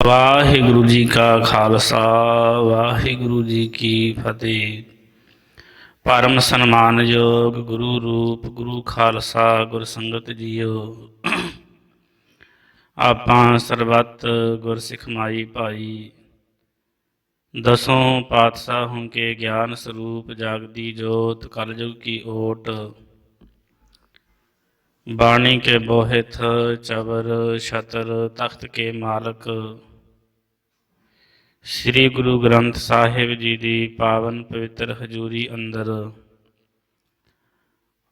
ਵਾਹਿਗੁਰੂ ਜੀ ਕਾ ਖਾਲਸਾ, ਵਾਹਿਗੁਰੂ ਜੀ ਕੀ ਫਤਿਹ। ਪਰਮ ਸਨਮਾਨਯੋਗ ਗੁਰੂ ਰੂਪ, ਗੁਰੂ ਖਾਲਸਾ ਗੁਰ ਸੰਗਤ ਜੀਓ। ਆਪਾਂ ਸਰਬੱਤ ਗੁਰ ਸਿੱਖ ਮਾਈ ਭਾਈ, ਦਸੋਂ ਪਾਤਸ਼ਾਹੋਂ ਕੇ ਗਿਆਨ ਸਰੂਪ ਜਾਗਦੀ ਜੋਤ ਕਲਯੁਗ ਕੀ ਓਟ। ਬਾਣੀ ਕੇ ਬੋਹਿਤ ਚਬਰ ਛਤਰ ਤਖਤ ਕੇ ਮਾਲਕ। ਸ੍ਰੀ ਗੁਰੂ ਗ੍ਰੰਥ ਸਾਹਿਬ ਜੀ ਦੀ ਪਾਵਨ ਪਵਿੱਤਰ ਹਜ਼ੂਰੀ ਅੰਦਰ।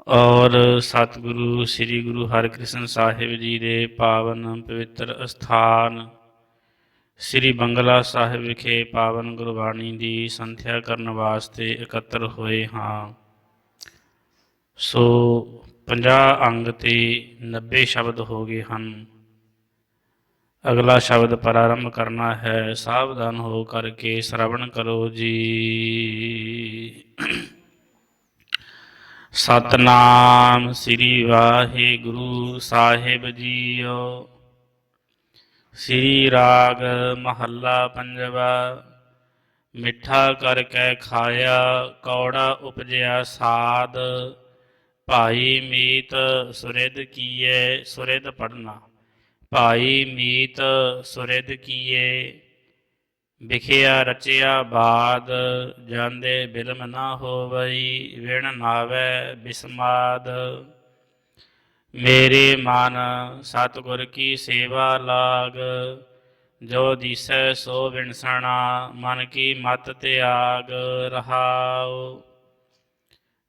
ਔਰ ਸਤਿਗੁਰੂ ਸ੍ਰੀ ਗੁਰੂ ਹਰਿਕ੍ਰਿਸ਼ਨ ਸਾਹਿਬ ਜੀ ਦੇ ਪਾਵਨ ਪਵਿੱਤਰ ਅਸਥਾਨ, ਸ੍ਰੀ ਬੰਗਲਾ ਸਾਹਿਬ ਵਿਖੇ ਪਾਵਨ ਗੁਰਬਾਣੀ ਦੀ ਸੰਥਿਆ ਕਰਨ ਵਾਸਤੇ ਇਕੱਤਰ ਹੋਏ ਹਾਂ। ਸੋ 50 ਅੰਗ ਤੇ 90 ਸ਼ਬਦ ਹੋ ਗਏ ਹਨ। ਅਗਲਾ ਸ਼ਬਦ ਪ੍ਰਾਰੰਭ ਕਰਨਾ ਹੈ, ਸਾਵਧਾਨ ਹੋ ਕਰਕੇ ਸ਼ਰਵਣ ਕਰੋ ਜੀ। ਸਤਨਾਮ ਸ੍ਰੀ ਵਾਹਿਗੁਰੂ ਸਾਹਿਬ ਜੀਓ। ਸ੍ਰੀ ਰਾਗ ਮਹੱਲਾ ਪੰਜਵਾ, ਮਿੱਠਾ ਕਰਕੇ ਖਾਇਆ, ਕੌੜਾ ਉਪਜਿਆ ਸਾਦ ਭਾਈ ਮੀਤ ਸੁਰਿਦ ਕੀਏ ਸੁਰਿਦ ਪੜਨਾ ਭਾਈ ਮੀਤ ਸੁਰਿਦ ਕੀਏ, ਵਿਖਿਆ ਰਚਿਆ ਬਾਦ, ਜਾਂਦੇ ਬਿਲਮ ਨਾ ਹੋਵਈ, ਵਿਣ ਨਾਵੇ ਬਿਸਮਾਦ। ਮੇਰੇ ਮਨ ਸਤਿਗੁਰ ਕੀ ਸੇਵਾ ਲਾਗ, ਜੋ ਦਿਸੈ ਸੋ ਵਿਣਸਣਾ, ਮਨ ਕੀ ਮਤ ਤਿਆਗ ਰਹਾਉ।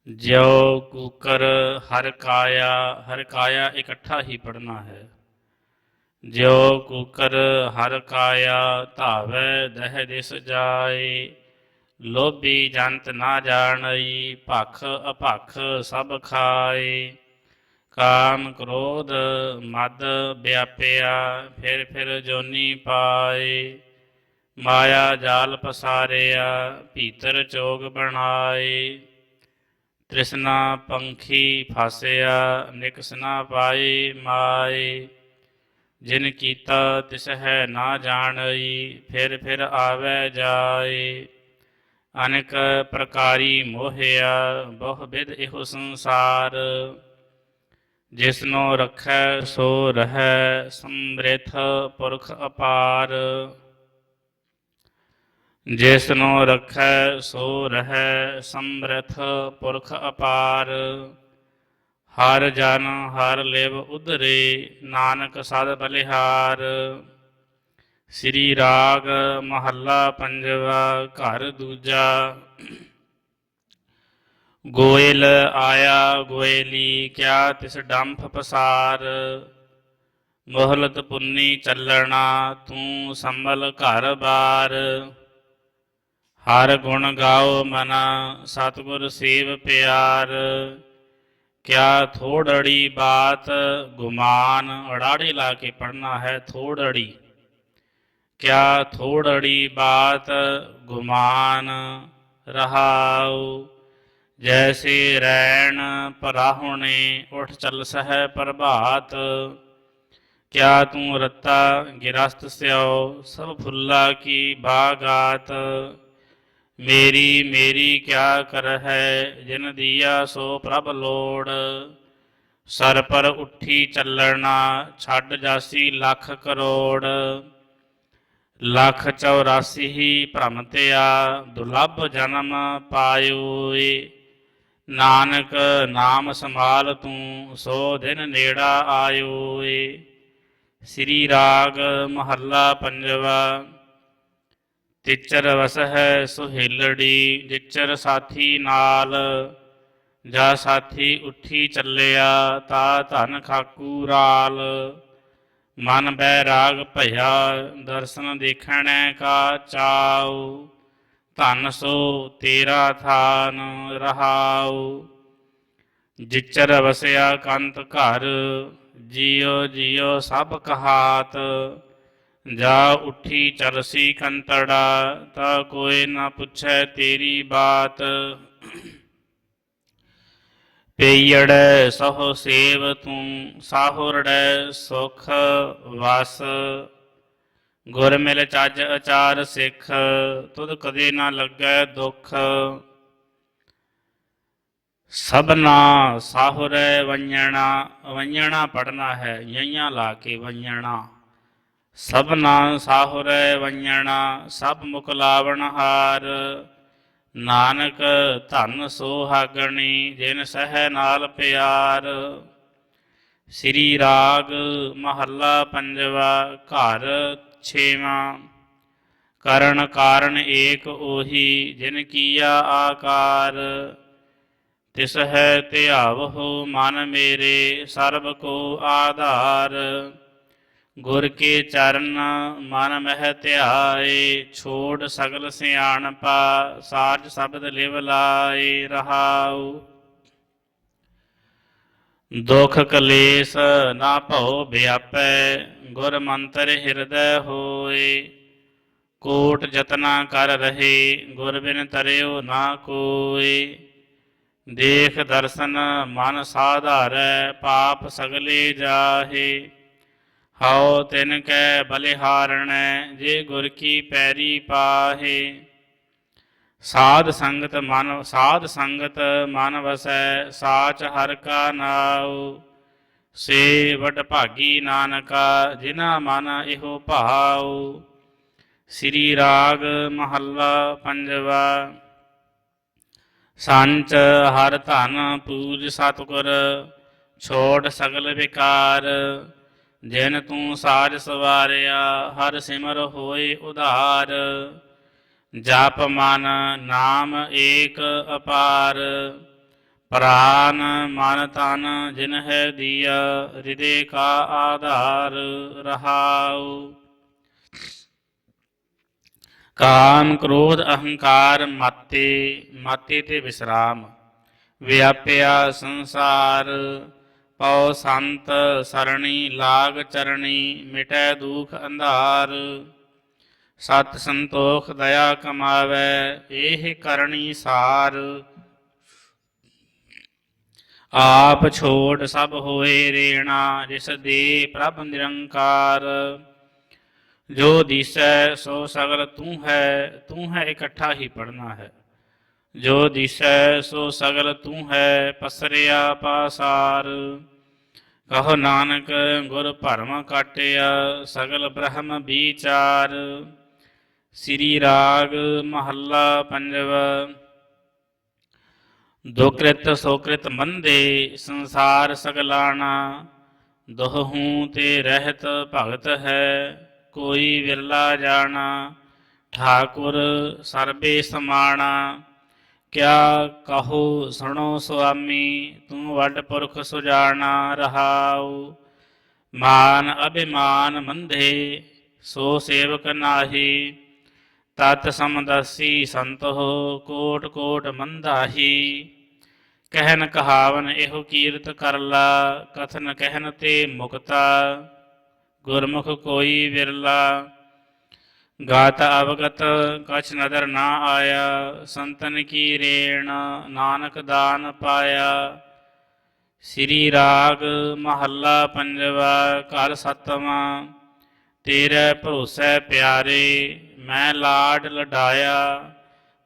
ਜਿਉ ਕੂਕਰ ਹਰ ਕਾਇਆ ਹਰ ਕਾਇਆ ਇਕੱਠਾ ਹੀ ਪੜਨਾ ਹੈ। ਜਿਉ ਕੂਕਰ ਹਰ ਕਾਇਆ ਧਾਵੈ ਦਹਿ ਦਿਸ ਜਾਏ, ਲੋਭੀ ਜੰਤ ਨਾ ਜਾਣਈ, ਭਖ ਅਭਖ ਸਭ ਖਾਏ। ਕਾਮ ਕ੍ਰੋਧ ਮਦ ਵਿਆਪਿਆ, ਫਿਰ ਫਿਰ ਜੋਨੀ ਪਾਏ। ਮਾਇਆ ਜਾਲ ਪਸਾਰਿਆ, ਭੀਤਰ ਚੋਗ ਬਣਾਏ। ਤ੍ਰਿਸ਼ਨਾ ਪੰਖੀ ਫਾਸਿਆ ਨਿਕਸ ਨਾ ਪਾਈ ਮਾਏ। ਜਿਨ ਕੀਤਾ ਤਿਸ ਹੈ ਨਾ ਜਾਣਈ, ਫਿਰ ਫਿਰ ਆਵੇ ਜਾਏ। ਅਨੇਕ ਪ੍ਰਕਾਰੀ ਮੋਹਿਆ, ਬਹੁ ਵਿਧ ਇਹੋ ਸੰਸਾਰ। ਜਿਸਨੋ ਰਖੈ ਸੋ ਰਹੈ, ਸਮ੍ਰਿਥ ਪੁਰਖ ਅਪਾਰ। ਜਿਸਨੋ ਰਖੈ ਸੋ ਰਹੈ, ਸਮ੍ਰਿਥ ਪੁਰਖ ਅਪਾਰ। ਹਰ ਜਨ ਹਰ ਲਿਵ ਉਧਰੇ, ਨਾਨਕ ਸਦ ਬਲਿਹਾਰ। ਸ੍ਰੀ ਰਾਗ ਮਹੱਲਾ ਪੰਜਵਾ, ਘਰ ਦੂਜਾ। ਗੋਇਲ ਆਇਆ ਗੋਇਲੀ, ਕਿਆ ਤਿਸ ਡੰਫ ਪਸਾਰ। ਮੋਹਲਤ ਪੁੰਨੀ ਚੱਲਣਾ, ਤੂੰ ਸੰਭਲ ਘਰ ਬਾਰ। ਹਰ ਗੁਣ ਗਾਓ ਮਨਾ, ਸਤਿਗੁਰ ਸੇਵ ਪਿਆਰ। ਕਿਆ ਥੋੜੜੀ ਬਾਤ ਗੁਮਾਨ ਅੜਾੜੇ ਲਾ ਕੇ ਪੜਨਾ ਹੈ ਥੋੜੜੀ। ਕਿਆ ਥੋੜੜੀ ਬਾਤ ਗੁਮਾਨ ਰਹਾਉ, ਜੈਸੇ ਰੈਣ ਪਰਾਹੁਣੇ ਉਠ ਚੱਲ ਸਹਿ ਪ੍ਰਭਾਤ। ਕਿਆ ਤੂੰ ਰਤਾ ਗਿਰਸਤ ਸਿਓ ਸਭ ਫੁੱਲਾ ਕੀ ਬਾਗਾਤ। ਮੇਰੀ ਮੇਰੀ ਕਿਆ ਕਰ ਹੈ ਜਿਨ ਦੀਆ ਸੋ ਪ੍ਰਭ ਲੋੜ। ਸਰ ਪਰ ਉੱਠੀ ਚੱਲਣਾ, ਛੱਡ ਜਾਸੀ ਲੱਖ ਕਰੋੜ। ਲੱਖ 84 ਹੀ ਭ੍ਰਮ ਤਿਆ ਦੁਲੱਭ ਜਨਮ ਪਾਇਓਏ ਨਾਨਕ ਨਾਮ ਸੰਭਾਲ ਤੂੰ, ਸੋ ਦਿਨ ਨੇੜਾ ਆਇਓਏ ਸ੍ਰੀ ਰਾਗ ਮਹੱਲਾ ਪੰਜਵਾ। ਤਿਚਰ ਵਸ ਹੈ ਸੁਹੇਲੜੀ ਜਿਚਰ ਸਾਥੀ ਨਾਲ, ਜਾ ਸਾਥੀ ਉੱਠੀ ਚੱਲਿਆ, ਤਾ ਧਨ ਖਾਕੂ ਰਾਲ। ਮਨ ਬੈ ਰਾਗ ਭਇਆ, ਦਰਸ਼ਨ ਦੇਖਣੈ ਕਾ ਚਾਉ। ਧਨ ਸੋ ਤੇਰਾ ਥਾਨ ਰਹਾਉ। ਜਿਚਰ ਵਸਿਆ ਕੰਤ ਘਰ, ਜਿਉ ਜਿਉ ਸਭ ਕਹਾਤ। ਜਾ ਉੱਠੀ ਚਰਸੀ ਕੰਤੜਾ, ਤਾ ਕੋਈ ਨਾ ਪੁੱਛੈ ਤੇਰੀ ਬਾਤ। ਪਈੜੈ ਸਹੁ ਸੇਵ ਤੂੰ, ਸਾਹੁਰੜੈ ਸੁਖ ਵਸ। ਗੁਰ ਮਿਲ ਚੱਜ ਅਚਾਰ ਸਿੱਖ, ਤੁਧ ਕਦੇ ਨਾ ਲੱਗੈ ਦੁੱਖ। ਸਭਨਾ ਸਾਹੁਰੈ ਵੰਜਣਾ ਵੰਜਣਾ ਪੜਨਾ ਹੈ, ਯਈਆਂ ਲਾ ਕੇ ਵੰਜਣਾ। ਸਭਨਾ ਸਾਹੁਰੈ ਵੰਜਣਾ, ਸਭ ਮੁਖ ਲਾਵਣ ਹਾਰ। ਨਾਨਕ ਧਨ ਸੋਹਾਗਣੀ, ਜਿਨ ਸਹਿ ਨਾਲ ਪਿਆਰ। ਸ੍ਰੀ ਰਾਗ ਮਹੱਲਾ ਪੰਜਵਾ, ਘਰ ਛੇਵਾਂ। ਕਰਨ ਕਾਰਨ ਏਕ ਉਹੀ, ਜਿਨ ਕੀਆ ਆਕਾਰ। ਤਿਸ ਹੈ ਧਿਆਵਹੁ ਮਨ ਮੇਰੇ, ਸਰਬ ਕੋ ਆਧਾਰ। ਗੁਰ ਕੇ ਚਰਨ ਮਨ ਮਹਿ ਧਿਆਏ, ਛੋੜ ਸਗਲ ਸਿਆਣਪਾ ਸਾਜ ਸ਼ਬਦ ਲਿਵ ਲਾਏ ਰਹਾਉ। ਦੁਖ ਕਲੇਸ਼ ਨਾ ਭਉ ਵਿਆਪੈ, ਗੁਰ ਮੰਤਰ ਹਿਰਦੈ ਹੋਏ। ਕੋਟ ਜਤਨਾ ਕਰ ਰਹੇ, ਗੁਰ ਬਿਨ ਤਰਿਓ ਨਾ ਕੋਏ। ਦੇਖ ਦਰਸ਼ਨ ਮਨ ਸਾਧਾਰੈ, ਪਾਪ ਸਗਲੇ ਜਾਹੇ। ਹਉ ਤਿਨ ਕੈ ਬਲਿਹਾਰਣੈ ਜੇ ਗੁਰ ਕੀ ਪੈਰੀ ਪਾਹੇ। ਸਾਧ ਸੰਗਤ ਮਨ, ਸਾਧ ਸੰਗਤ ਮਨ ਵਸੈ, ਸਾਚ ਹਰ ਕਾ ਨਾਉ। ਸੇ ਵਡ ਭਾਗੀ ਨਾਨਕਾ, ਜਿਨਾ ਮਨ ਇਹੋ ਭਾਉ। ਸ੍ਰੀ ਰਾਗ ਮਹੱਲਾ ਪੰਜਵਾ, ਸੰਚ ਹਰ ਧਨ ਪੂਜ ਸਤਿਗੁਰ, ਛੋੜ ਸਗਲ ਵਿਕਾਰ। ਜਿਨ ਤੂੰ ਸਾਜ ਸਵਾਰਿਆ, ਹਰ ਸਿਮਰ ਹੋਏ ਉਧਾਰ। ਜਪ ਮਨ ਨਾਮ ਏਕ ਅਪਾਰ। ਪ੍ਰਾਨ ਮਨ ਤਨ ਜਿਨ ਹੈ ਦੀਆ, ਹਿਰਦੇ ਕਾ ਆਧਾਰ ਰਹਾਉ। ਕਾਮ ਕ੍ਰੋਧ ਅਹੰਕਾਰ ਮਾਤੇ ਮਾਤੇ ਤੇ ਵਿਸਰਾਮ। ਵਿਆਪਿਆ ਸੰਸਾਰ। ਪਉ ਸੰਤ ਸਰਣੀ, ਲਾਗ ਚਰਣੀ, ਮਿਟੈ ਦੁਖ ਅੰਧਾਰ। ਸਤ ਸੰਤੋਖ ਦਇਆ ਕਮਾਵੈ ਇਹ ਕਰਨੀ ਸਾਰ। ਆਪ ਛੋੜ ਸਭ ਹੋਏ ਰੇਣਾ, ਜਿਸ ਦੇ ਪ੍ਰਭ ਨਿਰੰਕਾਰ। ਜੋ ਦਿਸੈ ਸੋ ਸਗਲ ਤੂੰ ਹੈ ਤੂੰ ਹੈ ਇਕੱਠਾ ਹੀ ਪੜਨਾ ਹੈ। ਜੋ ਦਿਸੈ ਸੋ ਸਗਲ ਤੂੰ ਹੈ ਪਸਰਿਆ ਪਾਸਾਰ। ਕਹੋ ਨਾਨਕ, ਗੁਰ ਭਰਮ ਕਾਟਿਆ, ਸਗਲ ਬ੍ਰਹਮ ਵਿਚਾਰ। ਸ੍ਰੀ ਰਾਗ ਮਹੱਲਾ ਪੰਜਵਾ। ਦੁਕ੍ਰਿਤ ਸੋਕ੍ਰਿਤ ਮੰਦੇ, ਸੰਸਾਰ ਸਗਲਾਣਾ। ਦੋਹੂ ਤੇ ਰਹਿਤ ਭਗਤ ਹੈ, ਕੋਈ ਵਿਰਲਾ ਜਾਣਾ। ਠਾਕੁਰ ਸਰਬੇ ਸਮਾਣਾ। ਕਿਆ ਕਹੋ ਸੁਣੋ ਸੁਆਮੀ, ਤੂੰ ਵੱਡ ਪੁਰਖ ਸੁਜਾਣਾ ਰਹਾਉ। ਮਾਨ ਅਭਿਮਾਨ ਮੰਧੇ ਸੋ ਸੇਵਕ ਨਾਹੀ। ਤਤ ਸਮਦਸੀ ਸੰਤੋ ਕੋਟ ਕੋਟ ਮੰਦਾਹੀ। ਕਹਿਨ ਕਹਾਵਨ ਇਹੋ ਕੀਰਤ ਕਰਲਾ ਕਥਨ ਕਹਿਨ ਤੇ ਮੁਕਤਾ। ਗੁਰਮੁਖ ਕੋਈ ਵਿਰਲਾ। ਗਾਤ ਅਵਗਤ, ਕਛ ਨਦਰ ਨਾ ਆਇਆ, ਸੰਤਨ ਕੀ ਰੇਣ, ਨਾਨਕ ਦਾਨ ਪਾਇਆ। ਸ੍ਰੀ ਰਾਗ ਮਹੱਲਾ ਪੰਜਵਾ ਘਰ ਸਤਵਾਂ, ਤੇਰੇ ਭਰੋਸੈ ਪਿਆਰੇ, ਮੈਂ ਲਾਡ ਲਡਾਇਆ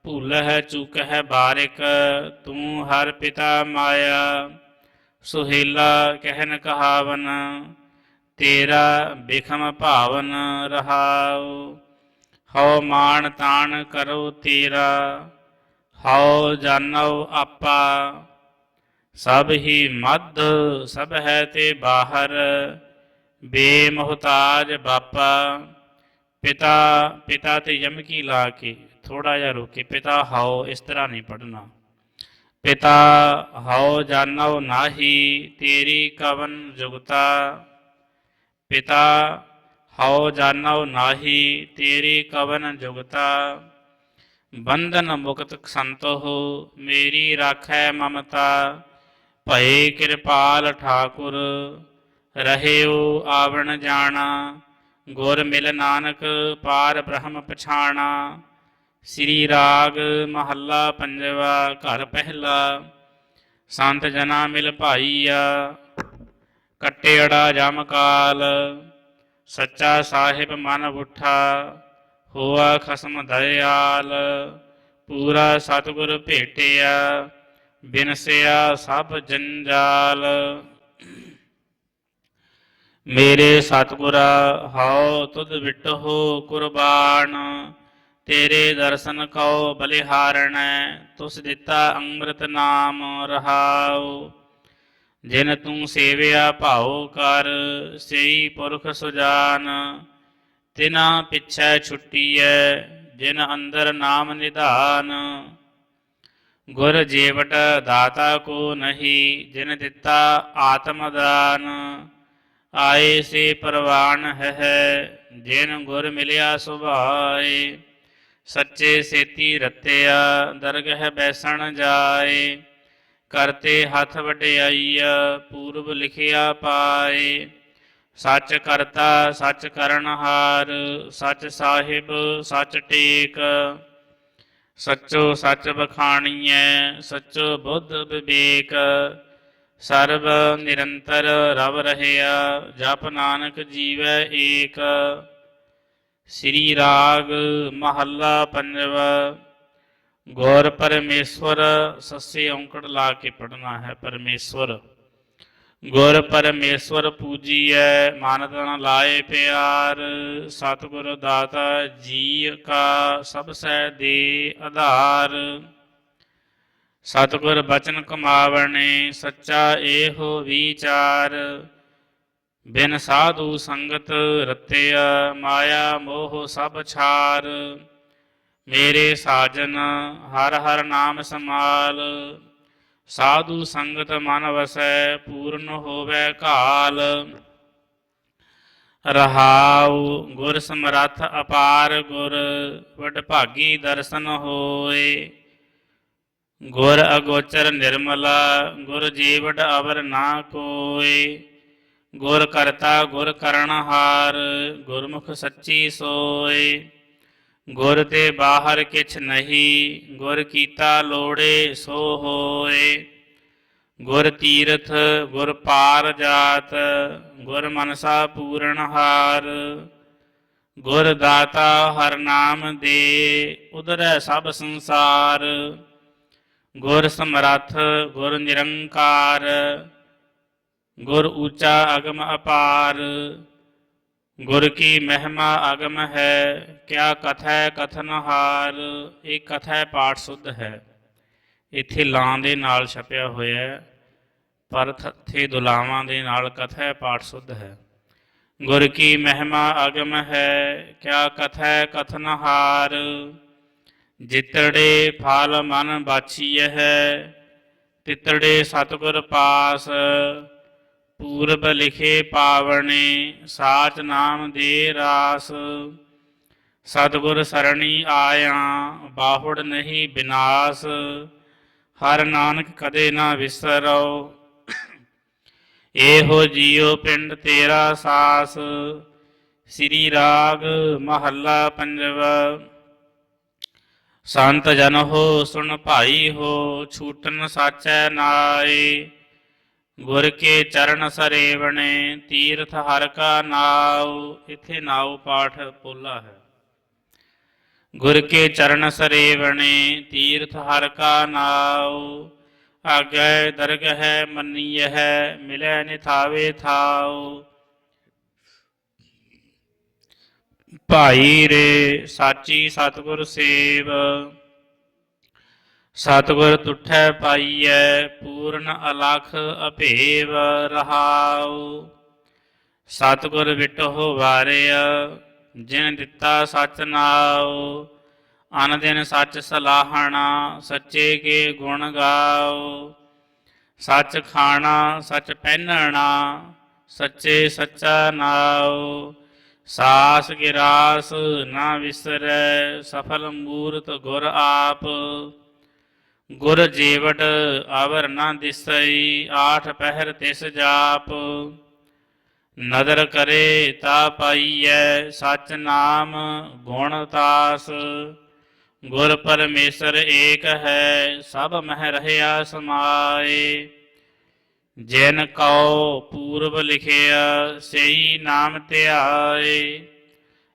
ਭੁੱਲ ਹੈ ਚੁੱਕ ਹੈ ਬਾਰਿਕ, ਤੂੰ ਹਰ ਪਿਤਾ ਮਾਇਆ। ਸੁਹੇਲਾ ਕਹਿਨ ਕਹਾਵਨ, ਤੇਰਾ ਬਿਖਮ ਭਾਵਨ ਰਹਾਉ। ਹਉ ਮਾਨ ਤਾਨ ਕਰੋ ਤੇਰਾ, ਹਉ ਜਾਣੋ ਆਪਾ। ਸਭ ਹੀ ਮੱਧ, ਸਭ ਹੈ ਤੇ ਬਾਹਰ, ਬੇਮੁਹਤਾਜ ਬਾਪਾ। ਪਿਤਾ ਪਿਤਾ ਤੇ ਯਮਕੀ ਲਾ ਕੇ ਥੋੜਾ ਜਿਹਾ ਰੋਕੇ ਪਿਤਾ ਹਉ ਇਸ ਤਰ੍ਹਾਂ ਨਹੀਂ ਪੜਨਾ ਪਿਤਾ ਹਉ ਜਾਣੋ ਨਾਹੀ, ਤੇਰੀ ਕਵਨ ਜੁਗਤਾ। ਪਿਤਾ ਹਉ ਜਾਣੋ ਨਾਹੀ, ਤੇਰੀ ਕਵਨ ਜੁਗਤਾ। ਬੰਧਨ ਮੁਕਤ ਸੰਤੋ ਮੇਰੀ ਰਾਖੈ ਮਮਤਾ। ਭਏ ਕਿਰਪਾਲ ਠਾਕੁਰ, ਰਹਿਓ ਆਵਣ ਜਾਣਾ। ਗੁਰ ਮਿਲ ਨਾਨਕ, ਪਾਰ ਬ੍ਰਹਮ ਪਛਾਣਾ। ਸ੍ਰੀ ਰਾਗ ਮਹੱਲਾ ਪੰਜਵਾ, ਘਰ ਪਹਿਲਾ। ਸੰਤ ਜਨਾ ਮਿਲ ਭਾਈਆ ਕਟੇੜਾ ਜਮ ਕਾਲ। ਸੱਚਾ ਸਾਹਿਬ ਮਨ ਉਠਾ, ਹੋਆ ਖਸਮ ਦਇਆਲ, ਪੂਰਾ ਸਤਿਗੁਰ ਭੇਟਿਆ, ਬਿਨਸਿਆ ਸਭ ਜੰਜਾਲ। ਮੇਰੇ ਸਤਿਗੁਰਾ, ਹਉ ਤੁਧ ਵਿਟਹੁ ਕੁਰਬਾਨ, ਤੇਰੇ ਦਰਸ਼ਨ ਕਉ ਬਲਿਹਾਰਣੈ, ਤੁਸ ਦਿੱਤਾ ਅੰਮ੍ਰਿਤ ਨਾਮ ਰਹਾਉ। ਜਿਨ ਤੂੰ ਸੇਵਿਆ ਭਾਉ ਕਰ, ਸਈ ਪੁਰਖ ਸੁਜਾਨ। ਤਿਨਾ ਪਿਛੈ ਛੁੱਟੀਐ, ਜਿਨ ਅੰਦਰ ਨਾਮ ਨਿਧਾਨ। ਗੁਰ ਜੀਵਟ ਦਾਤਾ ਕੋ ਨਹੀਂ, ਜਿਨ ਦਿੱਤਾ ਆਤਮਦਾਨ ਆਏ ਸੇ ਪ੍ਰਵਾਨ ਹੈ, ਜਿਨ ਗੁਰ ਮਿਲਿਆ ਸੁਭਾਏ। ਸੱਚੇ ਸੇਤੀ ਰਤਿਆ, ਦਰਗਹ ਬੈਸਣ ਜਾਏ। ਕਰਤੇ ਹੱਥ ਵਡਿਆਈਆ, ਪੂਰਬ ਲਿਖਿਆ ਪਾਏ। ਸੱਚ ਕਰਤਾ, ਸੱਚ ਕਰਨਹਾਰ ਸੱਚ ਸਾਹਿਬ, ਸੱਚ ਟੇਕ। ਸੱਚੋ ਸੱਚ ਬਖਾਣੀਐ, ਸੱਚੋ ਬੁੱਧ ਵਿਵੇਕ। ਸਰਬ ਨਿਰੰਤਰ ਰਵ ਰਹਿਆ, ਜਪ ਨਾਨਕ ਜੀਵੈ ਏਕ। ਸ੍ਰੀ ਰਾਗ ਮਹੱਲਾ ਪੰਜਵਾ। ਗੌਰ ਪਰਮੇਸ਼ਵਰ, ਸੱਸੇ ਔਂਕੜ ਲਾ ਕੇ ਪੜਨਾ ਹੈ ਪਰਮੇਸ਼ਵਰ। ਗੁਰ ਪਰਮੇਸ਼ਵਰ ਪੂਜੀਐ ਮਨ ਤਨ ਲਾਏ ਪਿਆਰ, ਸਤਿਗੁਰ ਦਾਤਾ ਜੀ ਕਾ ਸਭ ਸਹਿ ਦੇ ਆਧਾਰ। ਸਤਿਗੁਰ ਬਚਨ ਕਮਾਵਣੇ, ਸੱਚਾ ਇਹੋ ਵਿਚਾਰ। ਬਿਨ ਸਾਧੂ ਸੰਗਤ ਰਤਿਆ, ਮਾਇਆ ਮੋਹ ਸਭ ਛਾਰ। ਮੇਰੇ ਸਾਜਨ, ਹਰ ਹਰ ਨਾਮ ਸਮਾਲ ਸਾਧੂ ਸੰਗਤ ਮਨ ਵਸੈ, ਪੂਰਨ ਹੋਵੇ ਕਾਲ। ਰਹਾਉ ਗੁਰ ਸਮਰੱਥ ਅਪਾਰ ਗੁਰ, ਵਡ ਭਾਗੀ ਦਰਸ਼ਨ ਹੋਏ। ਗੁਰ ਅਗੋਚਰ ਨਿਰਮਲਾ, ਗੁਰ ਜੀਵੜ ਅਵਰ ਨਾ ਕੋਏ। ਗੁਰ ਕਰਤਾ ਗੁਰ ਕਰਨਹਾਰ ਗੁਰਮੁਖ ਸੱਚੀ ਸੋਏ। ਗੁਰ ਤੇ ਬਾਹਰ ਕਿਛ ਨਹੀਂ, ਗੁਰ ਕੀਤਾ ਲੋੜੇ ਸੋ ਹੋਏ। ਗੁਰ ਤੀਰਥ, ਗੁਰ ਪਾਰ ਜਾਤ, ਗੁਰ ਮਨਸਾ ਪੂਰਨ ਹਾਰ। ਗੁਰ ਦਾਤਾ ਹਰ ਨਾਮ ਦੇ ਉਦਰੈ ਸਭ ਸੰਸਾਰ। ਗੁਰ ਸਮਰੱਥ, ਗੁਰ ਨਿਰੰਕਾਰ। ਗੁਰ ਉੱਚਾ ਅਗਮ ਅਪਾਰ। ਗੁਰ ਕੀ ਮਹਿਮਾ ਅਗਮ ਹੈ, ਕਿਆ ਕਥੈ ਕਥਨਹਾਰ, ਇਹ ਕਥੈ ਪਾਠ ਸੁਧ ਹੈ। ਇੱਥੇ ਲਾਂ ਦੇ ਨਾਲ ਛਪਿਆ ਹੋਇਆ ਹੈ, ਪਰ ਥੱਥੇ ਦੁਲਾਵਾਂ ਦੇ ਨਾਲ ਕਥੈ ਪਾਠ ਸੁਧ ਹੈ। ਗੁਰ ਕੀ ਮਹਿਮਾ ਅਗਮ ਹੈ, ਕਿਆ ਕਥੈ ਕਥਨਹਾਰ, ਜਿਤੜੇ ਫਲ ਮਨ ਬਾਛੀਐ ਹੈ ਤਿਤੜੇ ਸਤਿਗੁਰ ਪਾਸ ਪੂਰਬ ਲਿਖੇ ਪਾਵਣੇ, ਸਾਚ ਨਾਮ ਦੇ ਰਾਸ। ਸਤਿਗੁਰ ਸਰਣੀ ਆਇਆ, ਬਾਹੁੜ ਨਹੀਂ ਬਿਨਾਸ਼। ਹਰ ਨਾਨਕ ਕਦੇ ਨਾ ਵਿਸਰੋ ਇਹੋ ਜੀਉ ਪਿੰਡ ਤੇਰਾ ਸਾਸ। ਸ੍ਰੀ ਰਾਗ ਮਹੱਲਾ ਪੰਜਵਾ। ਸੰਤ ਜਨ ਹੋ, ਸੁਣ ਭਾਈ ਹੋ ਛੂਟਨ ਸਾਚੈ ਨਾਏ। ਗੁਰ ਕੇ ਚਰਨ ਸਰੇਵਣੇ, ਤੀਰਥ ਹਰ ਕਾ ਨਾਉ, ਇਥੇ ਨਾਉ ਪਾਠ ਪੋਲਾ ਹੈ। ਗੁਰ ਕੇ ਚਰਨ ਸਰੇਵਣੇ, ਤੀਰਥ ਹਰ ਕਾ ਨਾਉ, ਆਗੈ ਦਰਗਹਿ ਮੰਨੀਐ, ਮਿਲੈ ਨਿਥਾਵੇ ਥਾਉ। ਭਾਈ ਰੇ, ਸਾਚੀ ਸਤਿਗੁਰ ਸੇਵ ਸਤਿਗੁਰ ਤੁਠੈ ਪਾਈਐ, ਪੂਰਨ ਅਲਖ ਅਭੇਵ ਰਹਾਉ। ਸਤਿਗੁਰ ਵਿਟਹੁ ਵਾਰਿਆ ਜਿਨ ਦਿੱਤਾ ਸਚ ਨਾਉ। ਅਨ ਦਿਨ ਸੱਚ ਸਲਾਹਣਾ, ਸੱਚੇ ਕੇ ਗੁਣ ਗਾਓ ਸੱਚ ਖਾਣਾ, ਸੱਚ ਪਹਿਨਣਾ, ਸੱਚੇ ਸੱਚਾ ਨਾਉ। ਸਾਸ ਗਿਰਾਸ ਨਾ ਵਿਸਰੈ, ਸਫਲ ਮੂਰਤ ਗੁਰ ਆਪ। ਗੁਰ ਜੀਵਟ ਆਵਰ ਨਾ ਦਿਸਈ, ਆਠ ਪਹਿਰ ਤਿਸ ਜਾਪ। ਨਦਰ ਕਰੇ ਤਾ ਪਾਈਐ, ਸਚ ਨਾਮ ਗੁਣ ਤਾਸ। ਗੁਰ ਪਰਮੇਸ਼ਰ ਏਕ ਹੈ, ਸਭ ਮਹਿ ਰਹਿਆ ਸਮਾਏ। ਜਿਨ ਕਉ ਪੂਰਬ ਲਿਖਿਆ, ਸਈ ਨਾਮ ਧਿਆਏ।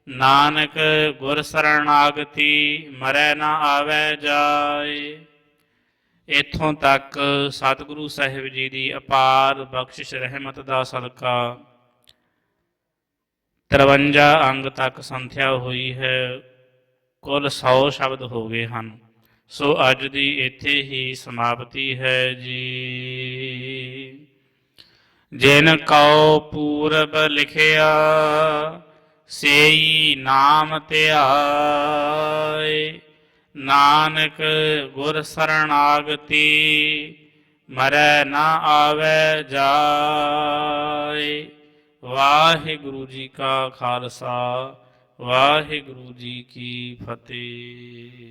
ਨਾਨਕ ਗੁਰ ਸਰਣਾਗਤੀ, ਮਰੈ ਨਾ ਆਵੈ ਜਾਏ। ਇਥੋਂ ਤੱਕ ਸਤਿਗੁਰੂ ਸਾਹਿਬ ਜੀ ਦੀ ਅਪਾਰ ਬਖਸ਼ਿਸ਼, ਰਹਿਮਤ ਦਾ ਸਦਕਾ 53 ਅੰਗ ਤੱਕ ਸੰਥਿਆ ਹੋਈ ਹੈ, ਕੁੱਲ 100 ਸ਼ਬਦ ਹੋ ਗਏ ਹਨ। ਸੋ ਅੱਜ ਦੀ ਇੱਥੇ ਹੀ ਸਮਾਪਤੀ ਹੈ ਜੀ। ਜਿਨ ਕਉ ਪੂਰਬ ਲਿਖਿਆ, ਸੇਈ ਨਾਮ ਧਿਆਏ। ਨਾਨਕ ਗੁਰ ਸਰਣਾਗਤੀ, ਮਰੈ ਨਾ ਆਵੈ ਜਾਏ। ਵਾਹਿਗੁਰੂ ਜੀ ਕਾ ਖਾਲਸਾ, ਵਾਹਿਗੁਰੂ ਜੀ ਕੀ ਫਤਿਹ।